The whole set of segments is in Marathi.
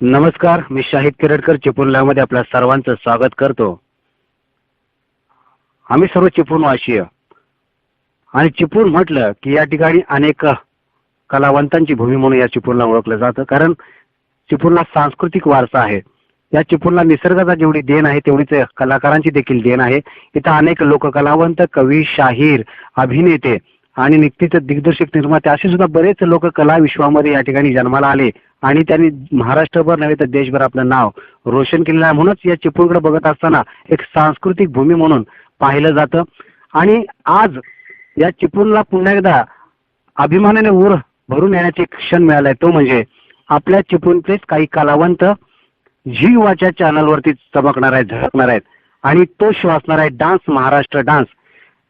नमस्कार मी शाहिद किरडकर चिपळूणमध्ये आपल्या सर्वांचं स्वागत करतो. आम्ही सर्व चिपळूणवासीय आणि चिपळूण म्हटलं की या ठिकाणी अनेक कलावंतांची भूमी म्हणून या चिपळूणला ओळखलं जातं. कारण चिपळूणला सांस्कृतिक वारसा आहे. या चिपळूणला निसर्गाचा जेवढी देण आहे तेवढीच कलाकारांची देखील देण आहे. इथं अनेक लोककलावंत कवी शाहीर अभिनेते आणि निश्चित दिग्दर्शक निर्माते असे सुद्धा बरेच लोक कला विश्वामध्ये या ठिकाणी जन्माला आले. आणि त्यांनी महाराष्ट्रभर नव्हे तर देशभर आपलं नाव रोशन केलेलं आहे. म्हणूनच या चिपळूणकडे बघत असताना एक सांस्कृतिक भूमी म्हणून पाहिलं जातं. आणि आज या चिपळूणला पुन्हा एकदा अभिमानाने ऊर भरून येण्याचे एक क्षण मिळालाय. तो म्हणजे आपल्या चिपळूणचेच काही कलावंत झी युवाच्या चॅनलवरती चमकणार आहेत झळकणार आहेत आणि तो शो असणार आहे डान्स महाराष्ट्र डान्स.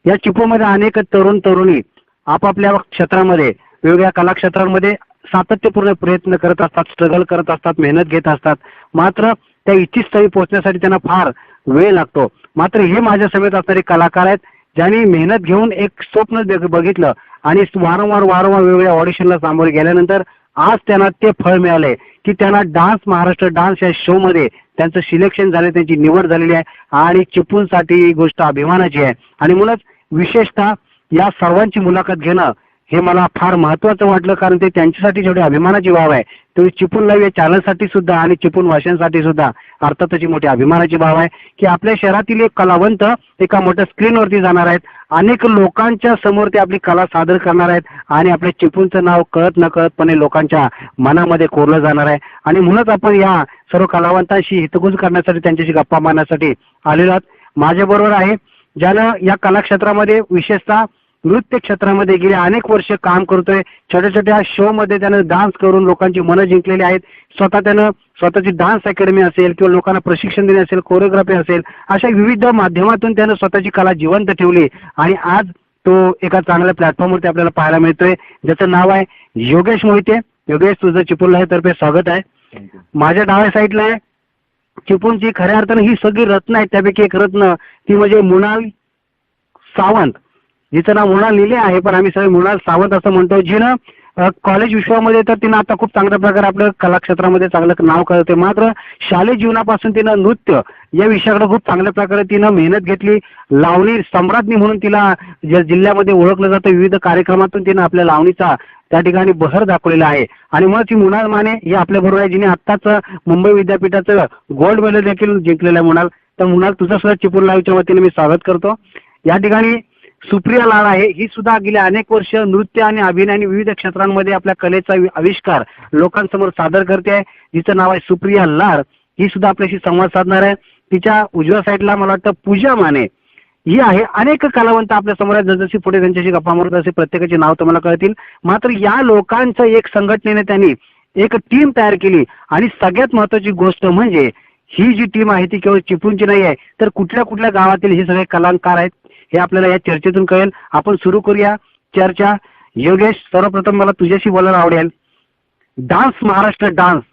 या चिपळूणमध्ये अनेक तरुण तरुणी आपापल्या क्षेत्रामध्ये वेगवेगळ्या कलाक्षेत्रांमध्ये सातत्यपूर्ण प्रयत्न करत असतात स्ट्रगल करत असतात मेहनत घेत असतात. मात्र त्या इच्छित स्थळी पोहोचण्यासाठी त्यांना फार वेळ लागतो. मात्र हे माझ्या समेत असणारे कलाकार आहेत ज्यांनी मेहनत घेऊन एक स्वप्न बघितलं. आणि वारंवार वारंवार वेगवेगळ्या ऑडिशनला सामोरे गेल्यानंतर आज त्यांना ते फळ मिळालंय की त्यांना डान्स महाराष्ट्र डान्स या शो मध्ये त्यांचं सिलेक्शन झालं त्यांची निवड झालेली आहे आणि चिपूनसाठी ही गोष्ट अभिमानाची आहे. आणि म्हणूनच विशेषतः या सर्वांची मुलाखत घेणं हे मला फार महत्वाचं वाटलं कारण ते त्यांच्यासाठी जेवढी अभिमानाची बाब आहे तेवढी चिपून लाईव्ह या चॅनलसाठी सुद्धा आणि चिपून वाशांसाठी सुद्धा अर्थातच मोठी अभिमानाची बाब आहे की आपल्या शहरातील एक कलावंत एका मोठ्या स्क्रीनवरती जाणार आहेत. अनेक लोकांच्या समोर ते आपली कला सादर करणार आहेत आणि आपल्या चिपूनचं नाव कळत न कळतपणे लोकांच्या मनामध्ये कोरलं जाणार आहे. आणि म्हणूनच आपण या सर्व कलावंतांशी हितगुज करण्यासाठी त्यांच्याशी गप्पा मारण्यासाठी आलेलो आहोत. माझ्याबरोबर आहे ज्यानं या कलाक्षेत्रामध्ये विशेषतः नृत्य क्षेत्रामध्ये गेले अनेक वर्ष काम करतोय. छोट्या छोट्या शो मध्ये त्यानं डान्स करून लोकांची मनं जिंकलेली आहेत. स्वतः त्यानं स्वतःची डान्स अकॅडमी असेल किंवा लोकांना प्रशिक्षण देणे असेल कोरिओग्राफी असेल अशा विविध माध्यमातून त्यानं स्वतःची कला जिवंत ठेवली. आणि आज तो एका चांगल्या प्लॅटफॉर्मवरती आपल्याला पाहायला मिळतोय. ज्याचं नाव आहे योगेश मोहिते. योगेश तुझं चिपळूण तर्फे स्वागत आहे. माझ्या डाव्या साईडला आहे. चिपळूणची खऱ्या अर्थानं ही सगळी रत्न आहेत. त्यापैकी एक रत्न ती म्हणजे मृणाल सावंत. जिचं नाव मृणाल लिहिले आहे पण आम्ही सगळे मृणाल सावंत असं म्हणतो. जिनं कॉलेज विश्वामध्ये तर तिनं आता खूप चांगल्या प्रकारे आपलं कला क्षेत्रामध्ये चांगलं नाव करते मात्र शालेय जीवनापासून तिनं नृत्य या विषयाकडे खूप चांगल्या प्रकारे तिनं मेहनत घेतली. लावणी सम्राज्ञी म्हणून तिला ज्या जिल्ह्यामध्ये ओळखलं जातं विविध कार्यक्रमातून तिनं आपल्या लावणीचा त्या ठिकाणी बहर दाखवलेला आहे. आणि मग ती मुनाल माने ही आपल्या बरोबर आहे जिने आत्ताच मुंबई विद्यापीठाचं गोल्ड मेडल देखील जिंकलेलं आहे मुणाल. तर मुणाल तुझं सुद्धा चिपळूण लाईव्हच्या वतीने मी स्वागत करतो. या ठिकाणी सुप्रिया लाड आहे. ही सुद्धा गेल्या अनेक वर्ष नृत्य आणि अभिनय आणि विविध क्षेत्रांमध्ये आपल्या कलेचा वि- आविष्कार लोकांसमोर सादर करते आहे. जिचं नाव आहे सुप्रिया लाड. ही सुद्धा आपल्याशी संवाद साधणार आहे. तिच्या उजव्या साईडला मला वाटतं पूजा माने. ही आहे. अनेक कलावंत आपल्यासमोर आहेत. जसजशी पुढे त्यांच्याशी गप्पा मारत असे प्रत्येकाचे नाव तुम्हाला कळतील. मात्र या लोकांचं एक संघटनेने त्यांनी एक टीम तयार केली. आणि सगळ्यात महत्वाची गोष्ट म्हणजे ही जी टीम आहे ती केवळ चिपळूणची नाही आहे तर कुठल्या कुठल्या गावातील हे सगळे कलाकार आहेत हे आपल्याला या चर्चेतून कळेल. आपण सुरू करूया चर्चा. योगेश सर्वप्रथम मला तुझ्याशी बोलायला आवडेल. डान्स महाराष्ट्र डान्स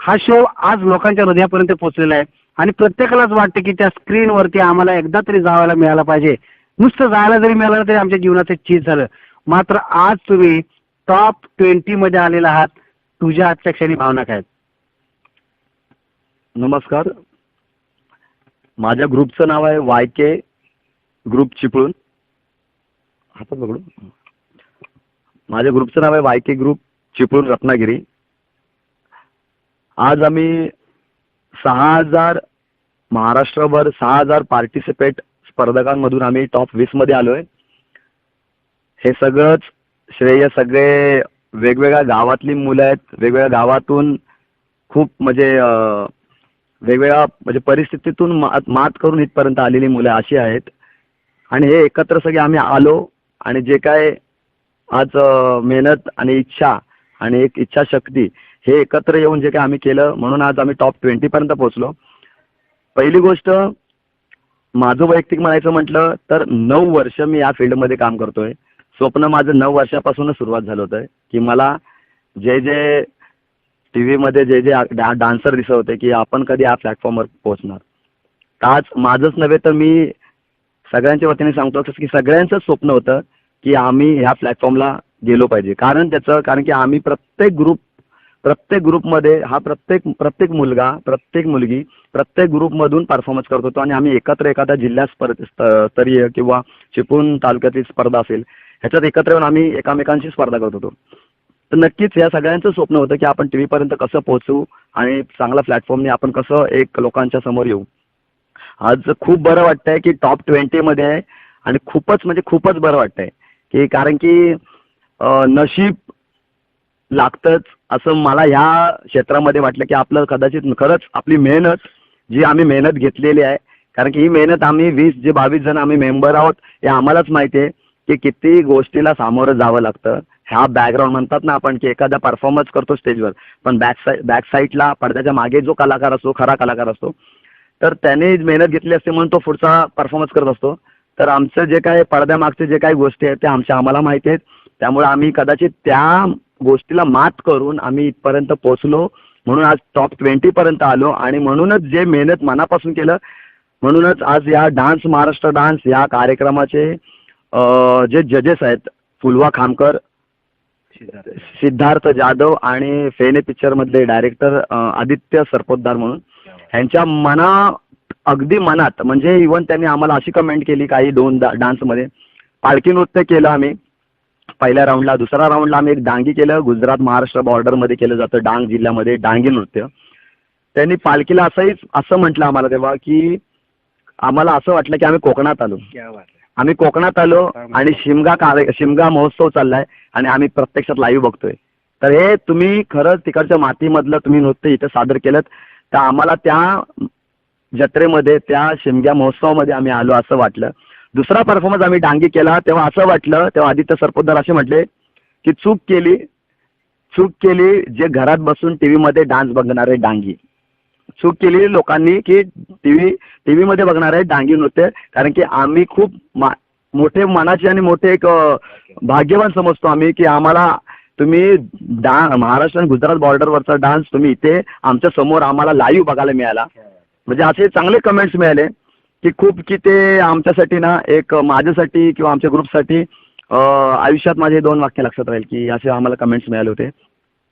हा शो आज लोकांच्या हृदयापर्यंत पोहोचलेला आहे. आणि प्रत्येकालाच वाटतं की त्या स्क्रीनवरती आम्हाला एकदा तरी जायला मिळाला पाहिजे. नुसतं जायला जरी मिळालं तरी आमच्या जीवनाचं चीज झालं. मात्र आज तुम्ही टॉप ट्वेंटी मध्ये आलेला आहात. तुझ्या आजच्या क्षणी भावना काय आहेत? नमस्कार. माझ्या ग्रुपचं नाव आहे वाय के ग्रुप चिपळून हातात पकडू माझ्या ग्रुपचं नाव आहे Y K group Chiplun Ratnagiri. आज आम्ही सहा हजार महाराष्ट्रभर सहा हजार पार्टिसिपेट स्पर्धकांमधून आम्ही टॉप वीसमध्ये आलो आहे हे सगळंच श्रेय सगळे वेगवेगळ्या गावातली मुलं आहेत. वेगवेगळ्या गावातून खूप म्हणजे वेगवेगळ्या म्हणजे परिस्थितीतून मात मात करून इथपर्यंत आलेली मुलं अशी आहेत. आणि हे एकत्र सगळे आम्ही आलो आणि जे काय आज मेहनत आणि इच्छा आणि एक इच्छाशक्ती हे एकत्र येऊन जे काय आम्ही केलं म्हणून आज आम्ही टॉप ट्वेंटीपर्यंत पोहोचलो. पहिली गोष्ट माझं वैयक्तिक म्हणायचं म्हटलं तर नऊ वर्ष मी या फील्डमध्ये काम करतोय. स्वप्न माझं नऊ वर्षापासूनच सुरुवात झालं होतं की मला जे जे टी व्हीमध्ये जे जे डान्सर दिसत होते की आपण कधी या प्लॅटफॉर्मवर पोहोचणार. आज माझंच नव्हे तर मी सगळ्यांच्या वतीने सांगतो की सगळ्यांचंच स्वप्न होतं की आम्ही ह्या प्लॅटफॉर्मला गेलो पाहिजे. कारण त्याचं कारण की आम्ही प्रत्येक ग्रुप प्रत्येक ग्रुपमध्ये हा प्रत्येक प्रत्येक मुलगा प्रत्येक मुलगी प्रत्येक ग्रुपमधून परफॉर्मन्स करत होतो आणि आम्ही एकत्र एखाद्या जिल्हा स्तरीय किंवा चिपळूण तालुक्यातील स्पर्धा असेल ह्याच्यात एकत्र येऊन आम्ही एकामेकांशी स्पर्धा करत होतो. तर नक्कीच या सगळ्यांचं स्वप्न होतं की आपण टी व्हीपर्यंत कसं पोहोचू आणि चांगल्या प्लॅटफॉर्मने आपण कसं एक लोकांच्या समोर येऊ. आज खूप बरं वाटतंय की टॉप ट्वेंटीमध्ये आहे. आणि खूपच म्हणजे खूपच बरं वाटतंय. की कारण की नशीब लागतंच असं मला ह्या क्षेत्रामध्ये वाटलं की आपलं कदाचित खरंच आपली मेहनत जी आम्ही मेहनत घेतलेली आहे. कारण की ही मेहनत आम्ही वीस जे बावीस जण आम्ही मेंबर आहोत हे आम्हालाच माहिती आहे की किती गोष्टीला सामोरं जावं लागतं. ह्या बॅकग्राऊंड म्हणतात ना आपण की एखादा परफॉर्मन्स करतो स्टेजवर पण बॅक साईड बॅक साईडला पडद्याच्या मागे जो कलाकार असतो खरा कलाकार असतो तर त्याने मेहनत घेतली असते म्हणून तो पुढचा परफॉर्मन्स करत असतो. तर आमचं जे काय पडद्यामागचे जे काही गोष्टी आहेत त्या आमच्या आम्हाला माहिती आहेत. त्यामुळे आम्ही कदाचित त्या गोष्टीला मात करून आम्ही इथपर्यंत पोहोचलो. म्हणून आज टॉप ट्वेंटीपर्यंत आलो आणि म्हणूनच जे मेहनत मनापासून केलं म्हणूनच आज या डान्स महाराष्ट्र डान्स या कार्यक्रमाचे जे जजेस आहेत फुलवा खामकर सिद्धार्थ. जाधव आणि फेने पिक्चरमधले डायरेक्टर आदित्य सरपोतदार म्हणून ह्यांच्या मना अगदी मनात म्हणजे इवन त्यांनी आम्हाला अशी कमेंट केली काही दोन डान्समध्ये पालखी नृत्य केलं आम्ही. पहिल्या राऊंडला दुसऱ्या राऊंडला आम्ही एक डांगी केलं. गुजरात महाराष्ट्र बॉर्डरमध्ये केलं जातं डांग जिल्ह्यामध्ये डांगी नृत्य. त्यांनी पालखीला असंही असं म्हटलं आम्हाला तेव्हा की आम्हाला असं वाटलं की आम्ही कोकणात आलो. आम्ही कोकणात आलो आणि शिमगा कार्य शिमगा महोत्सव चाललाय आणि आम्ही प्रत्यक्षात लाईव्ह बघतोय. तर हे तुम्ही खरंच तिकडच्या मातीमधलं तुम्ही नृत्य इथं सादर केलं तर आम्हाला त्या जत्रेमध्ये त्या शिमग्या महोत्सवामध्ये आम्ही आलो असं वाटलं. दुसरा परफॉर्मन्स आम्ही डांगी केला. तेव्हा असं वाटलं तेव्हा आदित्य सरपोतदार असे म्हटले की चूक केली चूक केली जे घरात बसून टी व्हीमध्ये डान्स बघणारे डांगी. चूक केली लोकांनी की टीव्ही टीव्ही मध्ये बघणार आहे डांगी नृत्य. कारण की आम्ही खूप मा- मोठे मनाचे आणि मोठे एक भाग्यवान समजतो आम्ही की आम्हाला तुम्ही डा महाराष्ट्र आणि गुजरात बॉर्डरवरचा डान्स तुम्ही इथे आमच्यासमोर आम्हाला लाईव्ह बघायला मिळाला. म्हणजे असे चांगले कमेंट्स मिळाले की खूप की ते आमच्यासाठी ना एक माझ्यासाठी किंवा आमच्या ग्रुपसाठी आयुष्यात माझे दोन वाक्य लक्षात राहील की असे आम्हाला कमेंट्स मिळाले होते.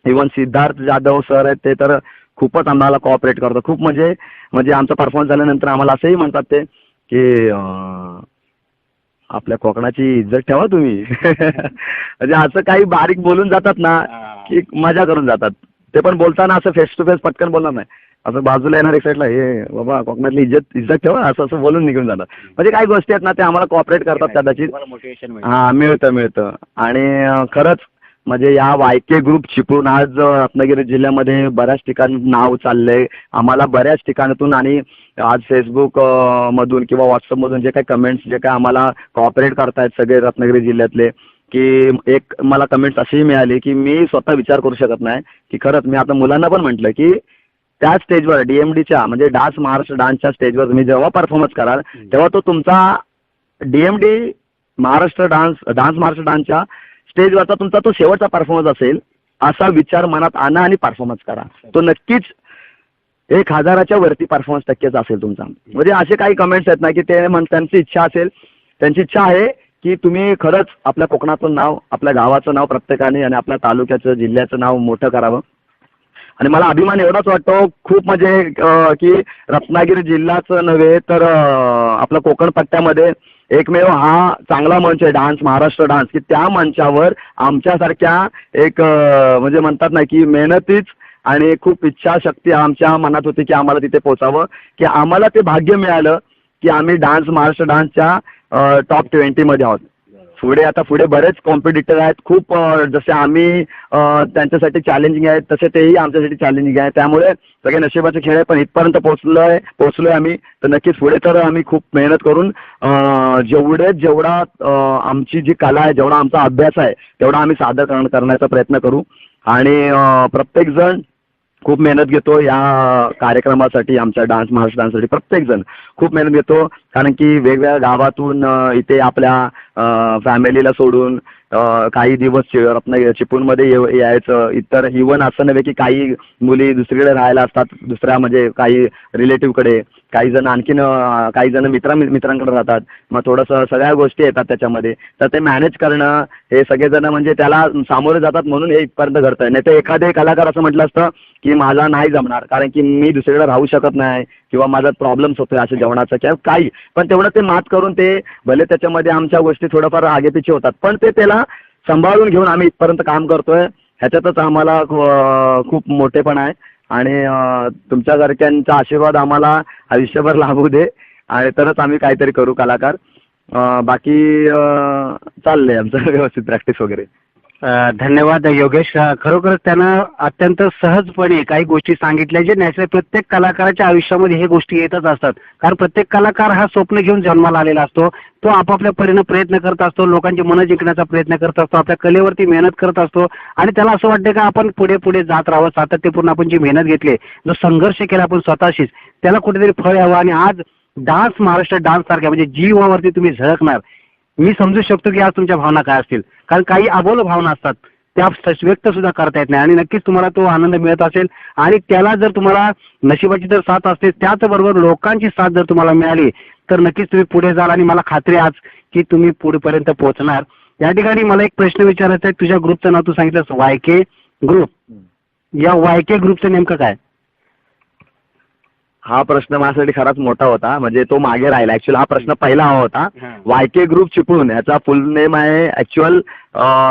इवन सिद्धार्थ जाधव सर आहेत ते तर खूपच आम्हाला कॉपरेट करतात. खूप म्हणजे म्हणजे आमचा परफॉर्मन्स झाल्यानंतर आम्हाला असंही म्हणतात ते की आपल्या कोकणाची इज्जत ठेवा तुम्ही. म्हणजे असं काही बारीक बोलून जातात ना की मजा करून जातात. ते पण बोलताना असं फेस टू फेस पटकन बोलणार नाही. असं बाजूला येणार एक साईडला हे बाबा कोकणातली इज्जत इज्जत ठेवा असं असं बोलून निघून जातात. म्हणजे काही गोष्टी आहेत ना ते आम्हाला कॉपरेट करतात कदाचित. हा मिळतं. मिळतं आणि खरंच म्हणजे या वायके ग्रुप चिपळूण आज रत्नागिरी जिल्ह्यामध्ये बऱ्याच ठिकाणी नाव चाललंय. आम्हाला बऱ्याच ठिकाणातून आणि आज फेसबुक मधून किंवा व्हॉट्सअप मधून जे काही कमेंट्स जे काही आम्हाला कॉपरेट करतायत सगळे रत्नागिरी जिल्ह्यातले की एक मला कमेंट्स अशीही मिळाली की मी स्वतः विचार करू शकत नाही की खरंच मी आता मुलांना पण म्हटलं की त्या स्टेजवर डीएमडीच्या म्हणजे डान्स महाराष्ट्र डान्सच्या स्टेजवर तुम्ही जेव्हा परफॉर्मन्स कराल तेव्हा तो तुमचा DMD Maharashtra dance dance Maharashtra डान्सच्या स्टेजवरचा तुमचा तो शेवटचा परफॉर्मन्स असेल असा विचार मनात आणा आणि परफॉर्मन्स करा. तो नक्कीच एक हजाराच्या वरती परफॉर्मन्स टक्केचा असेल तुमचा. म्हणजे असे काही कमेंट्स आहेत ना की ते म्हण त्यांची इच्छा असेल. त्यांची इच्छा आहे की तुम्ही खरंच आपल्या कोकणाचं नाव आपल्या गावाचं नाव प्रत्येकाने आणि आपल्या तालुक्याचं जिल्ह्याचं नाव मोठं करावं. आणि मला अभिमान एवढाच वाटतो खूप म्हणजे की रत्नागिरी जिल्हाचं नव्हे तर आपलं कोकण पट्ट्यामध्ये एकमेव हा चांगला मंच आहे डान्स महाराष्ट्र डान्स की त्या मंचावर आमच्यासारख्या एक म्हणजे म्हणतात ना की मेहनतीच आणि खूप इच्छाशक्ती आमच्या मनात होती की आम्हाला तिथे पोचावं की आम्हाला ते भाग्य मिळालं की आम्ही डान्स महाराष्ट्र डान्सच्या टॉप ट्वेंटीमध्ये आहोत. पुढे आता पुढे बरेच कॉम्पिटिटर आहेत. खूप जसे आम्ही त्यांच्यासाठी चॅलेंजिंग आहेत तसे तेही आमच्यासाठी चॅलेंजिंग आहे त्यामुळे सगळे नशिबाचे खेळ आहे पण इथपर्यंत पोहोचलोय पोहोचलोय आम्ही. तर नक्कीच पुढे तर आम्ही खूप मेहनत करून जेवढे जेवढा आमची जी कला आहे जेवढा आमचा अभ्यास आहे तेवढा आम्ही सादर करण- करण्याचा प्रयत्न करू. आणि प्रत्येकजण खूप मेहनत घेतो या कार्यक्रमासाठी आमच्या डान्स महाराष्ट्र डान्ससाठी प्रत्येक जण खूप मेहनत घेतो. कारण की वेगवेगळ्या गावातून इथे आपल्या फॅमिलीला सोडून काही दिवस चि- चिपळूणमध्ये यायचं. इतर इवन असं नव्हे की काही मुली दुसरीकडे राहायला असतात दुसऱ्या म्हणजे काही रिलेटिव्हकडे काही जण आणखीन काही जण मित्र मित्रांकडे राहतात. मग थोडंसं सगळ्या गोष्टी येतात त्याच्यामध्ये. तर ते मॅनेज करणं हे सगळेजण म्हणजे त्याला सामोरे जातात म्हणून हे इथपर्यंत घडतंय. नाही तर एखादे कलाकार असं म्हटलं असतं की मला नाही जमणार. कारण की मी दुसरीकडे राहू शकत नाही. किंवा माझा प्रॉब्लेम्स होतोय अशा जेवणाचा किंवा काही. पण तेवढं ते मात करून ते भले त्याच्यामध्ये आमच्या गोष्टी थोडंफार आगेपिछे होतात पण ते त्याला सांभाळून घेऊन आम्ही इथपर्यंत काम करतोय. ह्याच्यातच आम्हाला खूप मोठेपण आहे. आणि तुमच्या घरच्यांचा आशीर्वाद आम्हाला आयुष्यभर लाभू दे. आणि तरच आम्ही काहीतरी करू कलाकार. बाकी चाललंय आमचं व्यवस्थित प्रॅक्टिस वगैरे. हो धन्यवाद योगेश. खरोखर खरोखरच त्यानं अत्यंत सहजपणे काही गोष्टी सांगितल्या जे नॅचरल प्रत्येक कलाकाराच्या आयुष्यामध्ये हे गोष्टी येतच असतात. कारण प्रत्येक कलाकार हा स्वप्न घेऊन जन्माला आलेला असतो. तो आपापल्या परीनं प्रयत्न करत असतो लोकांची मनं जिंकण्याचा प्रयत्न करत असतो आपल्या कलेवरती मेहनत करत असतो. आणि त्याला असं वाटतं का आपण पुढे पुढे जात राहावं सातत्यपूर्ण आपण जी मेहनत घेतली जो संघर्ष केला आपण स्वतःशीच त्याला कुठेतरी फळ यावं. आणि आज डान्स महाराष्ट्र डान्स सारख्या म्हणजे जीवावरती तुम्ही झळकणार. मी समजू शकतो की आज तुमच्या भावना काय असतील. कारण काही अबोल भावना असतात. त्या व्यक्त सुद्धा करता येत नाही. आणि नक्कीच तुम्हाला तो आनंद मिळत असेल. आणि त्याला जर तुम्हाला नशिबाची जर साथ असते. त्याचबरोबर लोकांची साथ जर तुम्हाला मिळाली तर नक्कीच तुम्ही पुढे जाल. आणि मला खात्री आज की तुम्ही पुढेपर्यंत पोहोचणार. या ठिकाणी मला एक प्रश्न विचारायचा आहे. तुझ्या ग्रुपचं नाव तू सांगितलंस. Y K group. या वायके ग्रुपचं नेमकं काय? हा प्रश्न माझ्यासाठी खराच मोठा होता. म्हणजे तो मागे राहिला. ऍक्च्युअल हा प्रश्न पहिला हवा होता. वायके ग्रुप चिपळूण याचा फुल नेम आहे. ऍक्च्युअल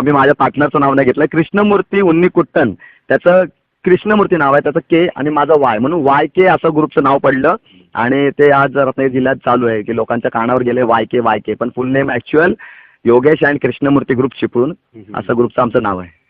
मी माझ्या पार्टनरचं नाव नाही घेतलं. कृष्णमूर्ती उन्नी कुट्टन त्याचं कृष्णमूर्ती नाव आहे. त्याचं के आणि माझं वाय म्हणून वाय के असं ग्रुपचं नाव पडलं. आणि ते आज रत्नागिरी जिल्ह्यात चालू आहे. की लोकांच्या कानावर गेले वाय के वाय के पण full name actual Yogesh and Krishnamurthy group Chiplun असं ग्रुपचं आमचं नाव आहे.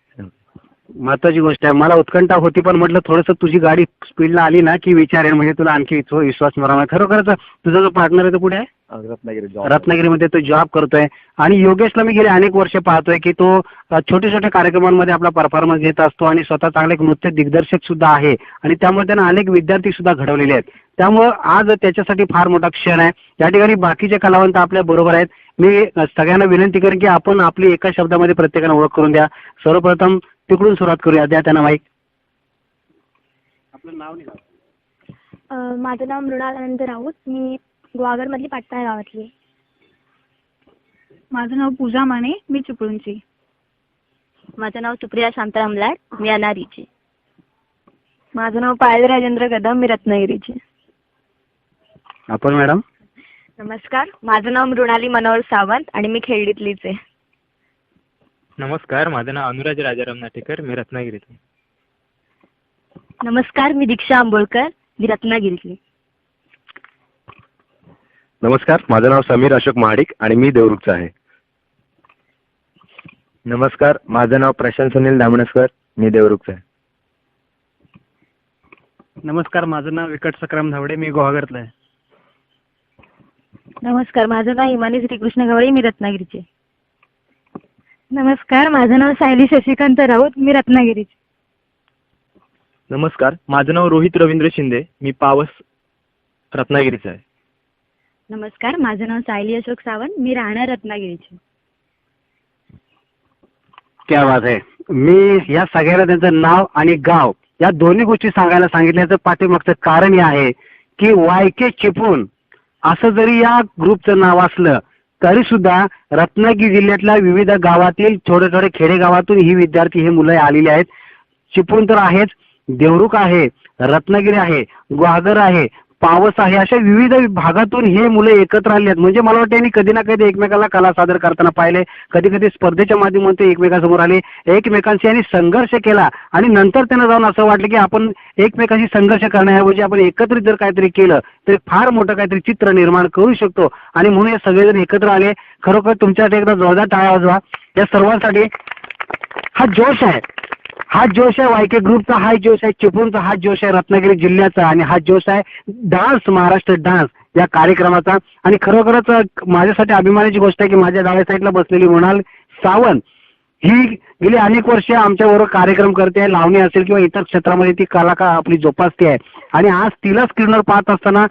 महत्वाची गोष्ट आहे. मला उत्कंठा होती पण म्हटलं थोडंसं तुझी गाडी स्पीडला आली ना की विचारेन म्हणजे तुला आणखी विश्वास मिळणार खरोखरच तुझा जो पार्टनर आहे तो कुठे आहे? रत्नागिरी रत्नागिरीमध्ये तो जॉब करतोय. आणि योगेशला मी गेले अनेक वर्ष पाहतोय की तो अ, छोट्या छोट्या कार्यक्रमांमध्ये आपला परफॉर्मन्स घेत असतो आणि स्वतः चांगले एक नृत्य दिग्दर्शक सुद्धा आहे. आणि त्यामुळे त्यानं अनेक विद्यार्थी सुद्धा घडवलेले आहेत. त्यामुळं आज त्याच्यासाठी फार मोठा क्षण आहे. या ठिकाणी बाकीचे कलावंत आपल्या बरोबर आहेत. मी अ, सगळ्यांना विनंती करेन की आपण आपली एका शब्दामध्ये प्रत्येकानं ओळख करून द्या. सर्वप्रथम तिकडून सुरुवात करूया. द्या त्यांना माईक आपलं नाव नाही अ, माझं नाव मृणाल अनंत राऊत. मी गुहागरमधली पाटणा गावातली आहे. माझं नाव पूजा माने. मी चिपळूणची. माझं नाव सुप्रिया शांताराम लाड. मी अनारीची. माझं नाव पायल राजेंद्र कदम. मी रत्नागिरीची. आपण मॅडम? नमस्कार. माझं नाव मृणाली मनोहर सावंत आणि मी खेळडीतलीच आहे. नमस्कार माझं नाव अनुराज राजाराम नाटेकर मी रत्नागिरीतून. नमस्कार मी दीक्षा आंबोळकर मी रत्नागिरीतली नमस्कार माझं नाव समीर अशोक महाडिक आणि मी देवरुखचा आहे. नमस्कार माझं नाव प्रशांत सुनील दामणसकर मी देवरुखचा आहे. नमस्कार माझं नाव विकट सक्राम धावडे मी गुहागरतला आहे. नमस्कार माझं नाव हिमानी श्रीकृष्ण गवळी मी रत्नागिरीची. नमस्कार माझं नाव सायली शशिकांत राऊत मी रत्नागिरीची. नमस्कार माझं नाव रोहित रवींद्र शिंदे मी पावस रत्नागिरीचा आहे. नमस्कार माझं नाव सायली अशोक सावंत मी राहणार रत्नागिरीची. क्या बात आहे. मी या सगळ्यांना त्यांचं नाव आणि गाव या दोन्ही गोष्टी सांगायला सांगितल्याचं पाठीमागचं कारण हे आहे की वायके चिपळूण असं जरी या ग्रुपचं नाव असलं तरी सुद्धा रत्नागिरी जिल्ह्यातल्या विविध गावातील थोडे थोडे खेडेगावातून ही विद्यार्थी हे मुलं आलेली आहेत. चिपळूण तर आहेच देवरुख आहे रत्नागिरी आहे ग्वागर आहे पावस आहे अशा विविध भागातून हे मुलं एकत्र आले आहेत. म्हणजे मला वाटतं यांनी कधी ना कधी एकमेकाला कला सादर करताना पाहिले. कधी कधी स्पर्धेच्या माध्यमातून एकमेकांसमोर आले. एकमेकांशी यांनी संघर्ष केला आणि नंतर त्यांना जाऊन असं वाटलं की आपण एकमेकांशी संघर्ष करण्याऐवजी आपण एकत्रित जर काहीतरी केलं तर फार मोठं काहीतरी चित्र निर्माण करू शकतो. आणि म्हणून हे सगळेजण एकत्र आले. खरोखर तुमच्यासाठी एकदा जोरदार टाळा वाजवा. या सर्वांसाठी हा जोश आहे. हा जोश आहे वायके ग्रुपचा हा जोश आहे चिपळूणचा हा जोश आहे रत्नागिरी जिल्ह्याचा आणि हा जोश आहे डान्स महाराष्ट्र डान्स या कार्यक्रमाचा. आणि खरोखरच माझ्यासाठी अभिमानाची गोष्ट आहे की माझ्या डाव्या साईडला बसलेली मृणाल सावंत ही गेली अनेक वर्ष आमच्याबरोबर कार्यक्रम करते आहे लावणी असेल किंवा इतर क्षेत्रामध्ये ती कलाकार आपली जोपासते आहे. आणि आज तिला स्क्रीनवर पाहत असताना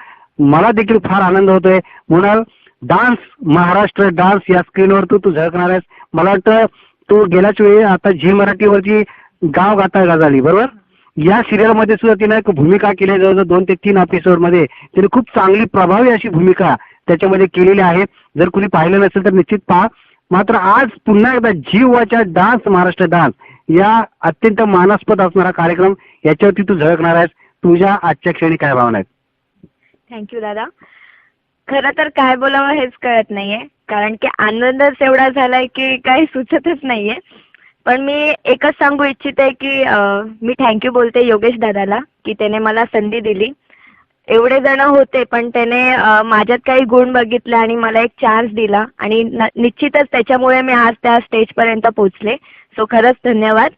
मला देखील फार आनंद होतोय. म्हणून डान्स महाराष्ट्र डान्स या स्क्रीनवर तू तू झळकणार आहेस. मला वाटतं तू गेल्याच वेळी आता झी मराठीवरची गाव गाता गजाली बरोबर? या सिरियलमध्ये सुद्धा तिने एक भूमिका केली जवळ जवळजवळ दोन ते तीन एपिसोडमध्ये तिने खूप चांगली प्रभावी अशी भूमिका त्याच्यामध्ये केलेली आहे. जर कुणी पाहिलं नसेल तर निश्चित पहा. मात्र आज पुन्हा एकदा जीवाच्या डान्स महाराष्ट्र डान्स या अत्यंत मानास्पद असणारा कार्यक्रम याच्यावरती तू झळकणार आहेस. तुझ्या आजच्या क्षणी काय भावना आहेत? थँक्यू दादा. खरं तर काय बोलावं हेच कळत नाहीये. कारण की आनंदच एवढा झालाय की काही सुचतच नाहीये. पण मी एकच सांगू इच्छिते की मी थँक्यू बोलते योगेश दादाला की त्याने मला संधी दिली. एवढे जण होते पण त्याने माझ्यात काही गुण बघितले आणि मला एक चान्स दिला. आणि निश्चितच त्याच्यामुळे मी आज त्या स्टेजपर्यंत पोहोचले. सो खरंच धन्यवाद.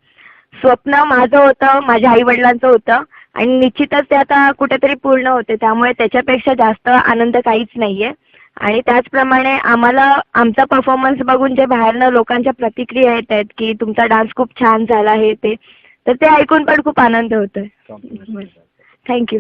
स्वप्न माझं होतं माझ्या आई वडिलांचं होतं. आणि निश्चितच ते आता कुठेतरी पूर्ण होते. त्यामुळे त्याच्यापेक्षा जास्त आनंद काहीच नाहीये. आणि त्याचप्रमाणे आम्हाला आमचा परफॉर्मन्स बघून जे बाहेरनं लोकांच्या प्रतिक्रिया येत आहेत की तुमचा डान्स खूप छान झाला आहे ते तर ते ऐकून पण खूप आनंद होतोय. थँक्यू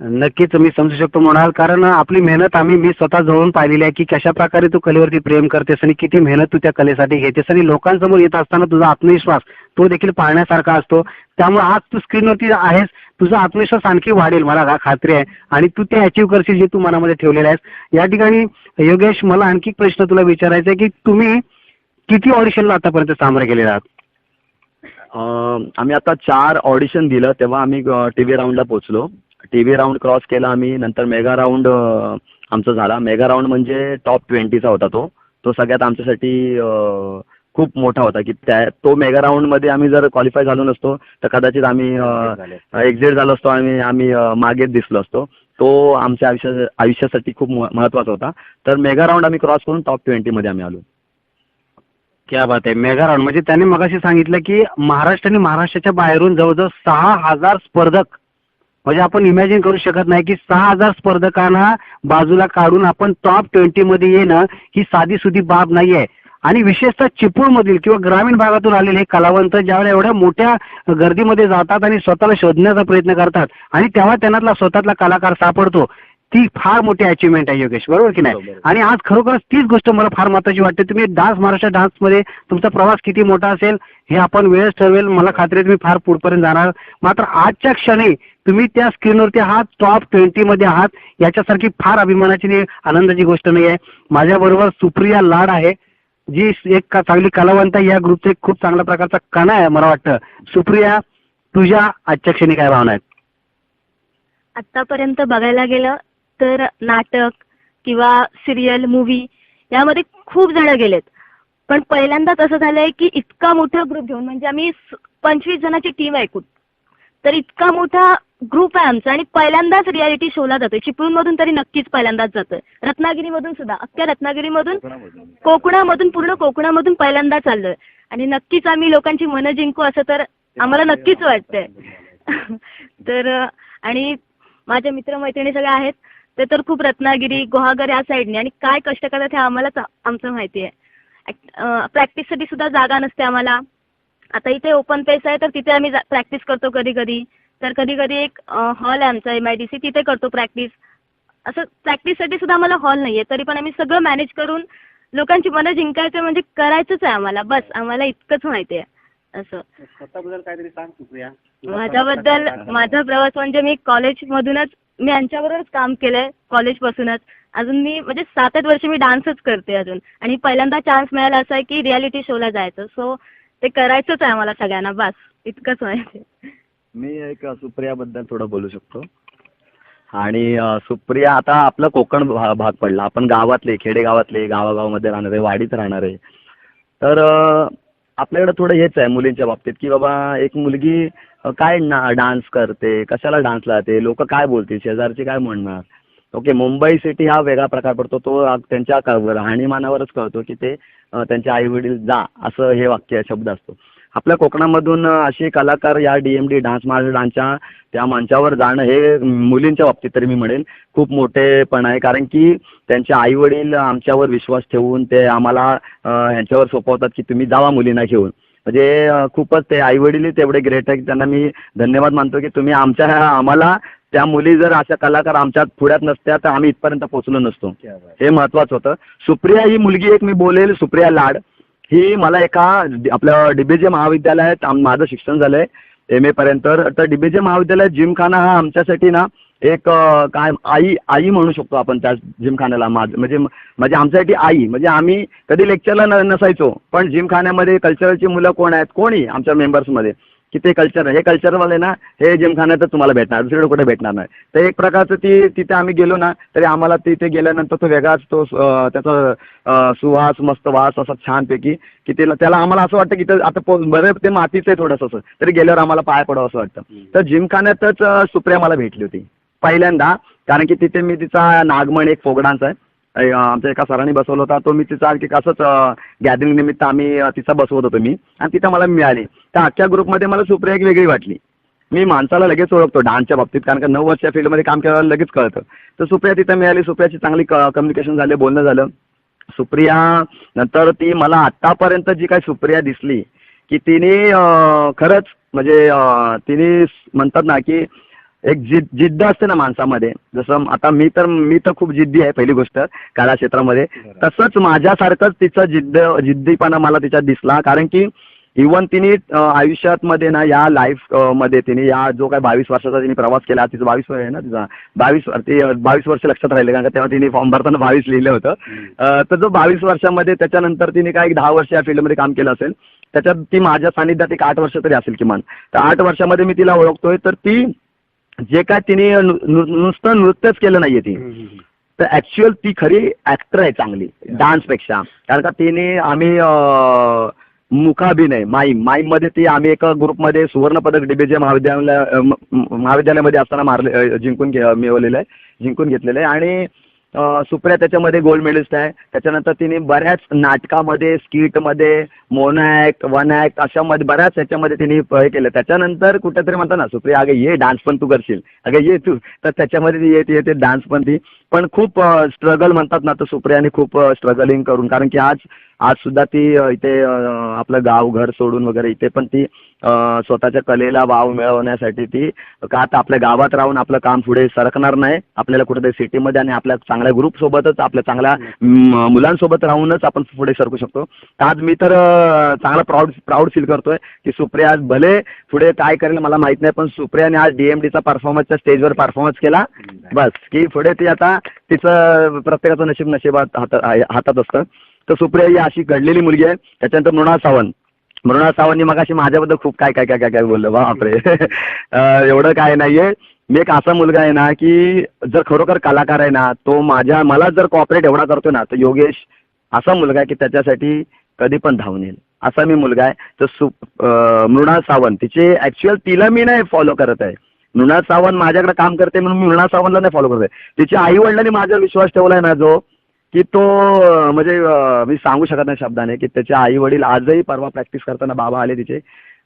नक्कीच मी समजू शकतो म्हणाल कारण आपली मेहनत आम्ही मी स्वतः जवळून पाहिलेली आहे की कशा प्रकारे तू कलेवरती प्रेम करतेस आणि किती मेहनत तू त्या कलेसाठी घेतेस आणि लोकांसमोर येत असताना तुझा आत्मविश्वास तो देखील पाहण्यासारखा असतो. त्यामुळे आज तू स्क्रीनवरती आहेस तुझा आत्मविश्वास आणखी वाढेल मला खात्री आहे. आणि तू ते अचीव्ह करशील जे तू मनामध्ये ठेवलेलं आहेस. या ठिकाणी योगेश मला आणखी एक प्रश्न तुला विचारायचा आहे की तुम्ही किती ऑडिशनला आतापर्यंत सामोरे गेलेला आहात? आम्ही आता चार ऑडिशन दिलं तेव्हा आम्ही टी व्ही राऊंडला पोहोचलो. टी व्ही राऊंड क्रॉस केला आम्ही नंतर मेगा राऊंड आमचा झाला. मेगा राऊंड म्हणजे टॉप ट्वेंटीचा होता तो. तो सगळ्यात आमच्यासाठी खूप मोठा होता की त्या तो मेगा राऊंडमध्ये आम्ही जर क्वालिफाय झालो नसतो तर कदाचित आम्ही एक्झिट झालो असतो. आणि आम्ही मागेच दिसलो असतो. तो आमच्या आयुष्या आयुष्यासाठी खूप म- महत्त्वाचा होता. तर मेगा राऊंड आम्ही क्रॉस करून टॉप ट्वेंटीमध्ये आम्ही आलो. क्या बात आहे. Mega round. म्हणजे त्याने मगाशी सांगितलं की महाराष्ट्र आणि महाराष्ट्राच्या बाहेरून जवळजवळ सहा हजार स्पर्धक म्हणजे आपण इमॅजिन करू शकत नाही की सहा हजार स्पर्धकांना बाजूला काढून आपण टॉप ट्वेंटी मध्ये येणं ही साधी सुधी बाब नाहीये. आणि विशेषतः चिपळूणमधील किंवा ग्रामीण भागातून आलेले हे कलावंत ज्यावेळेला एवढ्या मोठ्या गर्दीमध्ये जातात आणि स्वतःला शोधण्याचा प्रयत्न करतात आणि तेव्हा त्यांनातला स्वतःतला कलाकार सापडतो. ती फार मोठी अचिव्हमेंट आहे योगेश बरोबर की नाही? बरोबर. आणि आज खरोखरच तीच गोष्ट मला फार महत्वाची वाटते. तुम्ही डान्स महाराष्ट्र डान्समध्ये तुमचा प्रवास किती मोठा असेल हे आपण वेळच ठरवेल. मला खात्री आहे तुम्ही फार पुढपर्यंत जाणार. मात्र आजच्या क्षणी तुम्ही त्या स्क्रीनवरती आहात टॉप ट्वेंटी मध्ये आहात. याच्यासारखी फार अभिमानाची आणि आनंदाची गोष्ट नाही आहे. माझ्याबरोबर सुप्रिया लाड आहे जी एक का- चांगली कलावंत आहे. या ग्रुपचा एक खूप चांगल्या प्रकारचा कणा आहे मला वाटतं. सुप्रिया तुझ्या आजच्या क्षणी काय भावना आहेत? आत्तापर्यंत बघायला गेलं तर नाटक किंवा सिरियल मूवी यामध्ये खूप जण गेलेत. पण पहिल्यांदाच असं झालंय की इतका मोठा ग्रुप घेऊन म्हणजे आम्ही पंचवीस जणांची टीम ऐकून. तर इतका मोठा ग्रुप आहे आमचा आणि पहिल्यांदाच रियालिटी शोला जातोय. चिपळूणमधून तरी नक्कीच पहिल्यांदाच जातोय. रत्नागिरीमधून सुद्धा अख्ख्या रत्नागिरीमधून कोकणामधून. पूर्ण कोकणामधून पहिल्यांदा चाललोय. आणि नक्कीच आम्ही लोकांची मनं जिंकू असं तर आम्हाला नक्कीच वाटतंय. तर आणि माझे मित्रमैत्रिणी सगळे आहेत. ते तर खूप रत्नागिरी गुहागर या साईडने. आणि काय कष्ट करतात हे आम्हालाच आमचं माहिती आहे. प्रॅक्टिससाठी सुद्धा जागा नसते आम्हाला. आता इथे ओपन पेस आहे तर तिथे आम्ही प्रॅक्टिस करतो कधी कधी तर कधी कधी एक हॉल आहे आमचा एम आय डी सी तिथे करतो प्रॅक्टिस असं प्रॅक्टिससाठी सुद्धा आम्हाला हॉल नाही आहे तरी पण आम्ही सगळं मॅनेज करून लोकांची मनं जिंकायचं म्हणजे करायचंच आहे आम्हाला. बस आम्हाला इतकंच माहिती आहे. असं. स्वतःबद्दल काहीतरी सांग सुप्रिया. माझ्याबद्दल माझा प्रवास म्हणजे मी कॉलेजमधूनच मी यांच्याबरोबरच काम केलंय कॉलेजपासूनच अजून मी म्हणजे सात आठ वर्ष मी डान्सच करते अजून. आणि पहिल्यांदा चान्स मिळाला असा आहे की रियालिटी शोला जायचं. सो ते करायचंच आहे मला सगळ्यांना. बस इतकंच माहिती आहे. मी एक सुप्रियाबद्दल थोडं बोलू शकतो. आणि सुप्रिया आता आपला कोकण भा- भाग पडला. आपण गावातले खेडेगावातले गावागावामध्ये राहणारे वाडीत राहणारे. तर आपल्याकडे थोडं हेच आहे मुलींच्या बाबतीत की बाबा एक मुलगी काय ना डान्स करते कशाला डान्स लावते लोक काय बोलतील शेजारचे काय म्हणणार? ओके मुंबई सिटी हा वेगळा प्रकार पडतो तो त्यांच्या क- राहणीमानावरच कळतो की ते त्यांचे आई वडील जा असं हे वाक्य शब्द असतो. आपल्या कोकणामधून असे कलाकार या D M D dance Maharashtra डान्सच्या त्या मंचावर जाणं हे मुलींच्या बाबतीत तरी मी म्हणेन खूप मोठेपण आहे. कारण की त्यांचे आई वडील आमच्यावर विश्वास ठेवून ते आम्हाला ह्यांच्यावर सोपवतात की तुम्ही जावा मुलींना घेऊन. म्हणजे खूपच ते आई वडील तेवढे ग्रेट आहे की त्यांना मी धन्यवाद मानतो की तुम्ही आमच्या आम्हाला त्या मुली जर अशा कलाकार आमच्यात पुढ्यात नसत्या तर आम्ही इथपर्यंत पोहोचलो नसतो. हे महत्वाचं होतं. सुप्रिया ही मुलगी एक मी बोलेल सुप्रिया लाड. ही मला एका आपल्या डीबीजे महाविद्यालयात माझं शिक्षण झालंय. एम ए पर्यंत. तर डीबीजे महाविद्यालयात जिमखाना हा आमच्यासाठी ना एक काय आई आई म्हणू शकतो आपण त्या जिमखान्याला. माझ म्हणजे म्हणजे आमच्यासाठी आई. म्हणजे आम्ही कधी लेक्चरला न नसायचो. पण जिमखान्यामध्ये कल्चरलची मुलं कोण आहेत? कोणी? आमच्या मेंबर्समध्ये की ते कल्चर हे कल्चरवाले ना हे जिमखान्यातच तुम्हाला भेटणार दुसरीकडे कुठे भेटणार नाही. तर एक प्रकारचं ती तिथे आम्ही गेलो ना तरी आम्हाला तिथे गेल्यानंतर तो वेगळाच तो त्याचा सुवास मस्त वास असा छानपैकी की त्याला त्याला आम्हाला असं वाटतं की आता बरं ते मातीचं आहे थोडंसं असं तरी गेल्यावर आम्हाला पाय पडावं असं वाटतं. तर जिमखान्यातच सुप्रिया मला भेटली होती. पहिल्यांदा कारण की तिथे मी तिचा नागमण एक डान्स आहे. आमच्या एका सरांनी बसवला होता. तो मी तिचा की कसंच गॅदरिंग निमित्त आम्ही तिचा बसवत होतो मी. आणि तिथं मला मिळाली. त्या अख्ख्या ग्रुपमध्ये मला सुप्रिया एक वेगळी वाटली. मी माणसाला लगेच ओळखतो डान्सच्या बाबतीत कारण का नऊ वर्षच्या फील्डमध्ये काम केल्यावर लगेच कळतं. तर सुप्रिया तिथं मिळाली. सुप्रियाची चांगली कम्युनिकेशन झाले बोलणं झालं. सुप्रिया नंतर ती मला आत्तापर्यंत जी काही सुप्रिया दिसली की तिने खरंच म्हणजे तिने म्हणतात ना की एक जिद जिद्द असते ना माणसामध्ये. जसं आता मी तर मी तर खूप जिद्दी आहे पहिली गोष्ट कला क्षेत्रामध्ये तसंच माझ्यासारखंच तिचं जिद्द जिद्दीपणा मला तिच्यात दिसला. कारण की इवन तिने आयुष्यात मध्ये ना या लाईफमध्ये तिने या जो काय बावीस वर्षाचा तिने प्रवास केला तिचं बावीस वय आहे ना तिचा? बावीस ती बावीस वर्ष लक्षात राहिले. कारण तेव्हा तिने फॉर्म भरताना बावीस लिहिलं होतं. तर जो बावीस वर्षामध्ये त्याच्यानंतर तिने काय दहा वर्ष या फील्डमध्ये काम केलं असेल त्याच्यात ती माझ्या सानिध्यात एक आठ वर्ष तरी असेल किमान. तर आठ वर्षामध्ये मी तिला ओळखतोय तर ती जे काय तिने नुसतं नृत्यच केलं नाहीये ती. तर ऍक्च्युअल ती खरी ऍक्टर आहे चांगली डान्सपेक्षा कारण का तिने आम्ही मुखाभिनय माईम माईममध्ये ती आम्ही एका ग्रुपमध्ये सुवर्ण पदक डीबीजे महाविद्यालय महाविद्यालयामध्ये असताना मारले जिंकून घे- मिळवलेलं आहे जिंकून घेतलेलं आहे. आणि सुप्रिया त्याच्यामध्ये गोल्ड मेडलिस्ट आहे. त्याच्यानंतर तिने बऱ्याच नाटकामध्ये स्किटमध्ये मोनो ॲक्ट वन ऍक्ट अशामध्ये बऱ्याच ह्याच्यामध्ये तिने हे केलं. त्याच्यानंतर कुठेतरी म्हणतात ना सुप्रिया अगं ये डान्स पण तू करशील. अगं ये तू. तर त्याच्यामध्ये ती येते येते डान्स पण ती. पण खूप स्ट्रगल म्हणतात ना तर सुप्रियाने खूप स्ट्रगलिंग करून. कारण की आज आज सुद्धा ती इथे आपलं गाव घर सोडून वगैरे इथे पण ती स्वतःच्या कलेला वाव मिळवण्यासाठी ती का आता आपल्या गावात राहून आपलं काम पुढे सरकणार नाही. आपल्याला कुठेतरी सिटीमध्ये आणि आपल्या चांगल्या ग्रुप सोबतच आपल्या चांगल्या मुलांसोबत राहूनच आपण पुढे सरकू शकतो. आज मी तर चांगला प्राऊड प्राऊड फील करतोय की सुप्रिया आज भले पुढे काय करेल मला माहीत नाही पण सुप्रियाने आज डीएमडीचा परफॉर्मन्सच्या स्टेजवर परफॉर्मन्स केला. बस की पुढे ती आता तिचं प्रत्येकाचं नशीब नशिबात हातात हातात असतं. तर सुप्रिया ही अशी घडलेली मुलगी आहे. त्याच्यानंतर मृणाल सावंत. मृणाल सावंतनी मग अशी माझ्याबद्दल खूप काय काय काय काय काय बोललं. बापरे. एवढं काय नाहीये. मी एक असा मुलगा आहे ना की जर खरोखर कलाकार आहे ना तो माझ्या मला जर कॉपरेट एवढा करतोय ना तर योगेश असा मुलगा आहे की त्याच्यासाठी कधी पण धावून येईल. असा मी मुलगा आहे. तर सु मृणाल सावंत तिचे ऍक्च्युअल तिला मी नाही फॉलो करत आहे. मृणाल सावंत माझ्याकडे काम करते म्हणून मी मृणाल सावंतला नाही फॉलो करत आहे. तिच्या आई वडिलांनी माझ्यावर विश्वास ठेवलाय ना जो की तो म्हणजे मी सांगू शकत नाही शब्दाने की त्याचे आई वडील आजही परवा प्रॅक्टिस करताना बाबा आले तिचे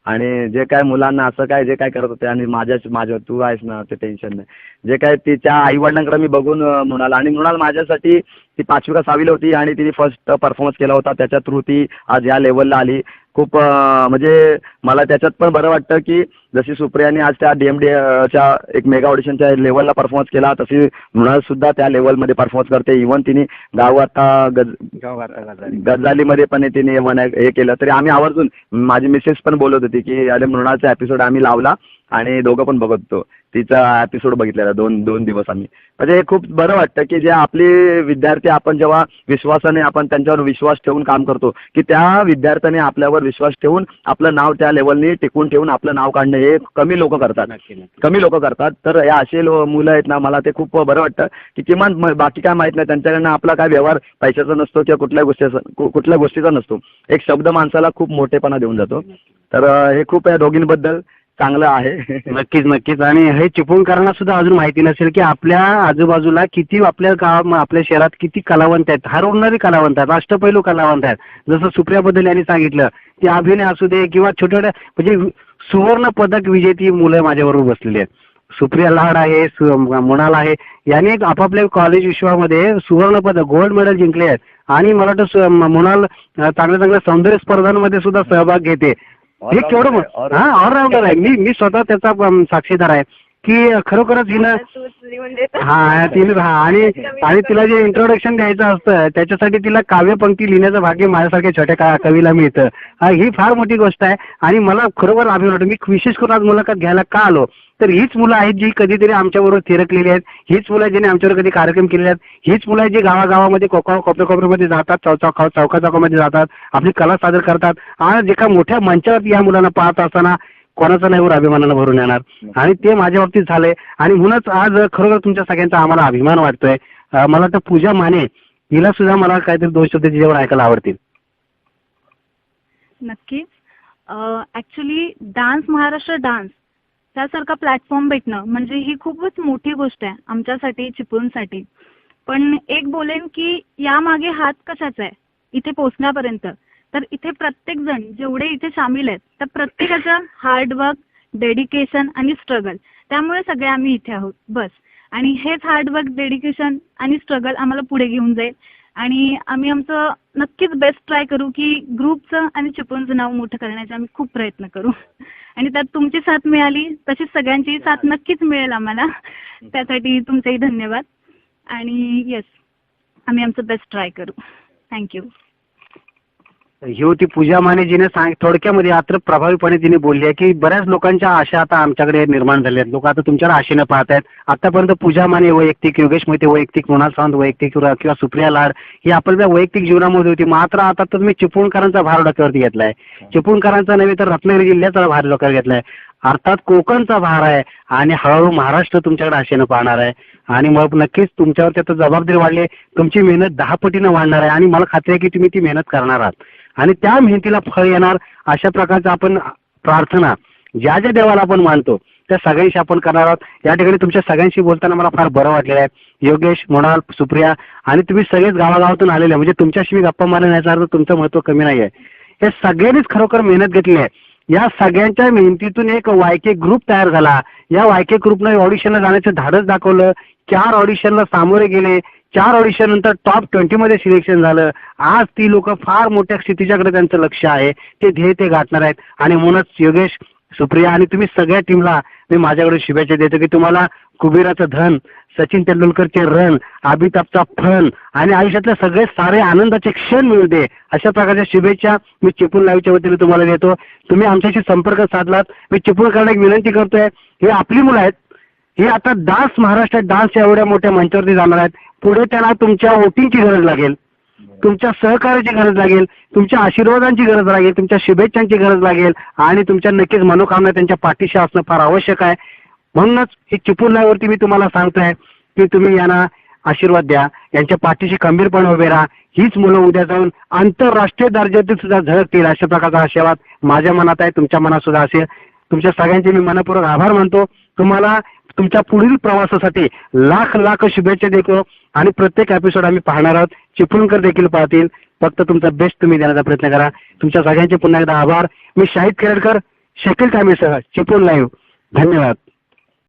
आणि जे काय मुलांना असं काय जे काय करत होते आणि माझ्याच माझ्या तू आहेस ना ते टेन्शन नाही. जे काय तिच्या आई वडिलांकडे मी बघून मृणाल आणि मृणाल माझ्यासाठी ती पाचवी का सहावीला होती आणि तिने फर्स्ट परफॉर्मन्स केला होता. त्याच्या थ्रू ती आज या लेवलला आली. खूप म्हणजे मला त्याच्यात पण बरं वाटतं की जशी सुप्रियाने आज त्या डीएमडी च्या एक मेगा ऑडिशनच्या लेवलला परफॉर्मन्स केला तशी मृणाल सुद्धा त्या लेवलमध्ये परफॉर्मन्स करते. इव्हन तिने गाव आता गज गजालीमध्ये पण तिने हे केलं. तरी आम्ही आवर्जून माझी मिसेस पण बोलत होती की अरे मृणालचा एपिसोड आम्ही लावला. आणि दोघं पण बघत. होतो तिचा एपिसोड बघितलेला दोन दोन दिवस आम्ही. म्हणजे हे खूप बरं वाटतं की जे आपले विद्यार्थी आपण जेव्हा विश्वासाने आपण त्यांच्यावर विश्वास ठेवून काम करतो की त्या विद्यार्थ्याने आपल्यावर विश्वास ठेवून आपलं नाव त्या लेवलनी टिकून ठेवून आपलं नाव काढणं हे कमी लोक करतात. कमी लोक करतात. तर या असे लो- मुलं आहेत ना मला ते खूप बरं वाटतं की किमान बाकी काय माहीत नाही त्यांच्याकडनं आपला काय व्यवहार पैशाचा नसतो किंवा कुठल्या गोष्टीचा कुठल्या गोष्टीचा नसतो. एक शब्द माणसाला खूप मोठेपणा देऊन जातो. तर हे खूप या दोघींबद्दल चांगलं आहे. नक्कीच नक्कीच. आणि हे चिपळूणकरांना सुद्धा अजून माहिती नसेल की आपल्या आजूबाजूला किती आपल्या गाव आपल्या शहरात किती कलावंत आहेत. हरवणारी कलावंत आहेत अष्टपैलू कलावंत आहेत. जसं सुप्रियाबद्दल यांनी सांगितलं की अभिनय असू दे किंवा छोट्या छोट्या म्हणजे सुवर्ण पदक विजेती मुलं माझ्याबरोबर बसलेली आहेत. सुप्रिया लाड आहे सु- मृणाल आहे यांनी एक आपापल्या कॉलेज विश्वामध्ये सुवर्ण पदक गोल्ड मेडल जिंकले आहेत. आणि मला वाटतं सु- मृणाल चांगल्या चांगल्या सौंदर्य स्पर्धांमध्ये सुद्धा सहभाग घेते. हे केवढं मो- हा ऑलराऊंडर आहे. मी मी स्वतः त्याचा साक्षीदार आहे. की खरोखरच हिनं तूच लिहून देतो हा तिने हा आणि आणि तिला जे इंट्रोडक्शन द्यायचं असतं त्याच्यासाठी तिला काव्यपंक्ती लिहिण्याचं भाग्य माझ्यासारख्या छोट्या का कवीला मिळतं. हा, फार मोठी गोष्ट आहे. आणि मला खरोखर अभिमान वाटतो. मी विशेष करून आज मुलाखत घ्यायला का आलो? तर हीच मुलं आहेत जी कधीतरी आमच्याबरोबर थिरकलेली आहेत. हीच मुलं आहेत ज्यांनी आमच्यावर कधी कार्यक्रम केलेले आहेत. हीच मुलं आहेत जी गावागावामध्ये कोका कोपऱ्या कोपऱ्यामध्ये जातात चौचौका चौका चौकामध्ये जातात. आपली कला सादर करतात. आणि एका मोठ्या मंचावरती या मुलांना पाहत असताना कोणाचा नाही वर अभिमानानं भरून येणार. आणि ते माझ्या बाबतीत झालंय. आणि म्हणूनच आज खरोखर तुमच्या सगळ्यांचा आम्हाला अभिमान वाटतोय. मला वाटतं पूजा माने हिला सुद्धा मला काहीतरी दोन शब्द तिच्यावर ऐकायला आवडतील. नक्कीच. ॲक्च्युली डान्स महाराष्ट्र डान्स त्यासारखा प्लॅटफॉर्म भेटणं म्हणजे ही खूपच मोठी गोष्ट आहे आमच्यासाठी चिपळूणसाठी. पण एक बोलेन की यामागे हात कशाचा आहे? इथे पोचण्यापर्यंत तर इथे प्रत्येक जण जेवढे इथे सामील आहेत तर प्रत्येकाचं हार्डवर्क डेडिकेशन आणि स्ट्रगल त्यामुळे सगळे आम्ही इथे आहोत. बस. आणि हेच हार्डवर्क डेडिकेशन आणि स्ट्रगल आम्हाला पुढे घेऊन जाईल. आणि आम्ही आमचं नक्कीच बेस्ट ट्राय करू की ग्रुपचं आणि चिपळूणचं नाव मोठं करण्याचे आम्ही खूप प्रयत्न करू. आणि त्यात तुमची साथ मिळाली तशीच सगळ्यांची साथ नक्कीच मिळेल आम्हाला. त्यासाठी तुमचेही धन्यवाद. आणि येस आम्ही आमचं बेस्ट ट्राय करू. थँक्यू ही होती पूजा माने जिने सांग थोडक्यामध्ये अत्र प्रभावीपणे तिने बोलली आहे की बऱ्याच लोकांच्या आशा आता आमच्याकडे निर्माण झाल्या आहेत लोक आता तुमच्याकडे आशेनं पाहत आहेत आतापर्यंत पूजा माने वैयक्तिक योगेश मोहिते वैयक्तिक मृणाल सावंत वैयक्तिक किंवा सुप्रिया लाड ही आपल्या वैयक्तिक जीवनामध्ये होती. मात्र आता तर तुम्ही चिपळूणकरांचा भार डोक्यावरती घेतलाय. चिपळूणकरांचा नव्हे तर रत्नागिरी जिल्ह्याचा भार डोक्यावर घेतलाय. अर्थात कोकणचा भार आहे आणि हळूहळू महाराष्ट्र तुमच्याकडे आशेनं पाहणार आहे. आणि मग नक्कीच तुमच्यावर त्याचं जबाबदारी वाढली तुमची मेहनत दहा पटीनं वाढणार आहे. आणि मला खात्री आहे की तुम्ही ती मेहनत करणार आहात. आणि त्या मेहनतीला फळ येणार अशा प्रकारचं आपण प्रार्थना ज्या ज्या देवाला आपण मानतो त्या सगळ्यांशी आपण करणार आहोत. या ठिकाणी तुमच्या सगळ्यांशी बोलताना मला फार बरं वाटलेलं आहे. योगेश मृणाल सुप्रिया आणि तुम्ही सगळेच गावागावातून आलेले आहे. म्हणजे तुमच्याशी मी गप्पा मारण्याचा याचा अर्थ तुमचं महत्त्व कमी नाही आहे हे सगळ्यांनीच खरोखर मेहनत घेतली आहे. या सगळ्यांच्या मेहनतीतून एक वायके ग्रुप तयार झाला. या वायके ग्रुपनं ऑडिशनला जाण्याचं धाडस दाखवलं. चार ऑडिशनला सामोरे गेले. चार ऑडिशन नंतर टॉप ट्वेंटी मध्ये सिलेक्शन झालं. आज ती लोक फार मोठ्या स्थितीच्याकडे त्यांचं लक्ष आहे. ते ध्येय ते गाठणार आहेत. आणि म्हणूनच योगेश सुप्रिया आणि तुम्ही सगळ्या टीमला मी माझ्याकडे शुभेच्छा देतो की तुम्हाला कुबेराचं धन सचिन तेंडुलकरचे रन अमिताभचा फन आणि आयुष्यातले सगळे सारे आनंदाचे क्षण मिळू दे. अशा प्रकारच्या शुभेच्छा मी चिपळूण लाईव्हच्या वतीने तुम्हाला देतो. तुम्ही आमच्याशी संपर्क साधलात. मी चिपळूणकरांना एक विनंती करतोय. हे आपली मुलं आहेत. हे आता डान्स महाराष्ट्रात डान्स एवढ्या मोठ्या मंचावरती जाणार आहेत. पुढे त्यांना तुमच्या वोटिंगची गरज लागेल. तुमच्या सहकार्याची गरज लागेल. तुमच्या आशीर्वादांची गरज लागेल. तुमच्या शुभेच्छांची गरज लागेल. आणि तुमच्या नक्कीच मनोकामना त्यांच्या पाठीशी असणं फार आवश्यक आहे. म्हणूनच हे चिपळूणवरती मी तुम्हाला सांगतोय की तुम्ही यांना आशीर्वाद द्या. यांच्या पाठीशी खंबीरपणे उभे राहा. हीच मुलं उद्या जाऊन आंतरराष्ट्रीय दर्जातील सुद्धा झळकतील अशा प्रकारचा आशीर्वाद माझ्या मनात आहे. तुमच्या मनात सुद्धा असेल. तुमच्या सगळ्यांचे मी मनपूर्वक आभार मानतो. तुम्हाला तुमच्या पुढील प्रवासासाठी लाख लाख शुभेच्छा देतो आणि प्रत्येक एपिसोड आम्ही पाहणार आहोत. चिपळूणकर देखील पाहतील. फक्त तुमचा बेस्ट तुम्ही देण्याचा प्रयत्न करा. तुमच्या सगळ्यांचे पुन्हा एकदा आभार. मी शाहिद खेरडकर शकील कामेसह चिपळूण लाईव्ह धन्यवाद.